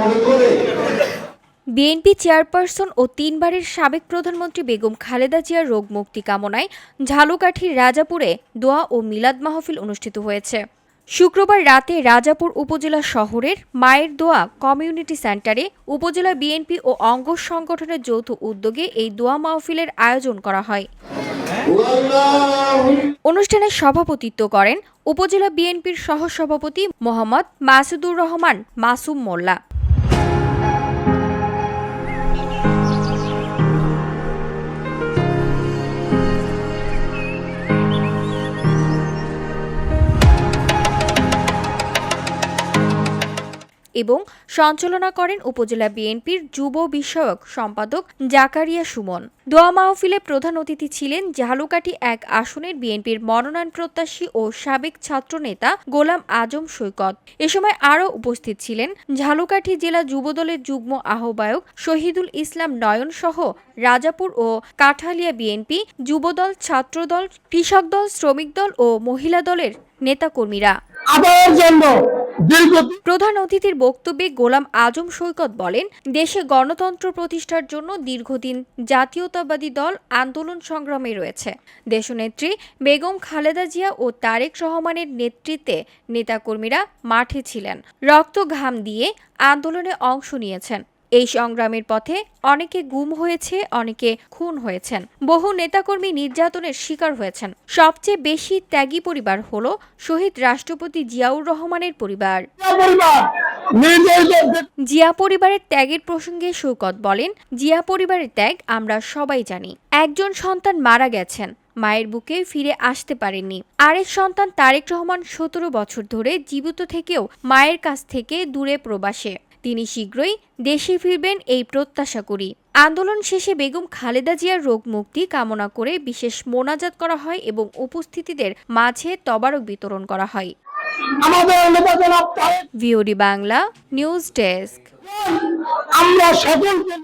মনে করে? BNP chairperson ও তিনবারের সাবেক প্রধানমন্ত্রী বেগম খালেদা জিয়ার রোগ মুক্তি কামনায় ঝালুকাঠির রাজাপুরে দোয়া ও মিলাদ মাহফিল অনুষ্ঠিত হয়েছে। শুক্রবার রাতে রাজাপুর উপজেলা শহরের মায়ের দোয়া কমিউনিটি সেন্টারে উপজেলা বিএনপি ও অঙ্গ সংগঠনের যৌথ উদ্যোগে এই দোয়া মাহফিলের আয়োজন করা হয়। অনুষ্ঠানে সভাপতিত্ব করেন উপজেলা বিএনপির সহসভাপতি মোহাম্মদ মাসুদুর রহমান মাসুম মোল্লা। এবং সঞ্চালনা করেন উপজেলা বিএনপির যুব বিষয়ক সম্পাদক জাকারিয়া সুমন। দোয়া মাহফিলে প্রধান অতিথি ছিলেন ঝালুকাঠি এক আসনের বিএনপির মনোনয়ন প্রত্যাশী ও সাবেক ছাত্রনেতা গোলাম আজম সৈকত। এ সময় আরও উপস্থিত ছিলেন ঝালুকাঠি জেলা যুবদলের যুগ্ম আহ্বায়ক শহীদুল ইসলাম নয়ন সহ রাজাপুর ও কাঠালিয়া বিএনপি যুবদল, ছাত্রদল, কৃষক দল, শ্রমিক দল ও মহিলা দলের নেতাকর্মীরা। আদায়ের প্রধান অতিথির বক্তব্যে গোলাম আজম সৈকত বলেন, দেশে গণতন্ত্র প্রতিষ্ঠার জন্য দীর্ঘদিন জাতীয়তাবাদী দল আন্দোলন সংগ্রামে রয়েছে। দেশনেত্রী বেগম খালেদা জিয়া ও তারেক রহমানের নেতৃত্বে নেতাকর্মীরা মাঠে ছিলেন। রক্ত ঘাম দিয়ে আন্দোলনে অংশ নিয়েছেন। এই সংগ্রামের পথে অনেকে গুম হয়েছে অনেকে খুন হয়েছেন। বহু নেতাকর্মী নির্যাতনের শিকার হয়েছেন। সবচেয়ে বেশি ত্যাগী পরিবার হল শহীদ রাষ্ট্রপতি জিয়াউর রহমানের পরিবার। জিয়া পরিবারের ত্যাগের প্রসঙ্গে শৌকত বলেন জিয়া পরিবারের ত্যাগ আমরা সবাই জানি। একজন সন্তান মারা গেছেন মায়ের বুকে ফিরে আসতে পারেননি। আরেক সন্তান তারেক রহমান সতেরো বছর ধরে জীবিত থেকেও মায়ের কাছ থেকে দূরে প্রবাসে। তিনি শীঘ্রই দেশে ফিরবেন এই প্রত্যাশা করি। আন্দোলন শেষে বেগম খালেদা জিয়ার রোগ মুক্তি কামনা করে বিশেষ মোনাজাত করা হয় এবং উপস্থিতিদের মাঝে তবারক বিতরণ করা হয়। VOD Bangla news desk. আমরা সকলকে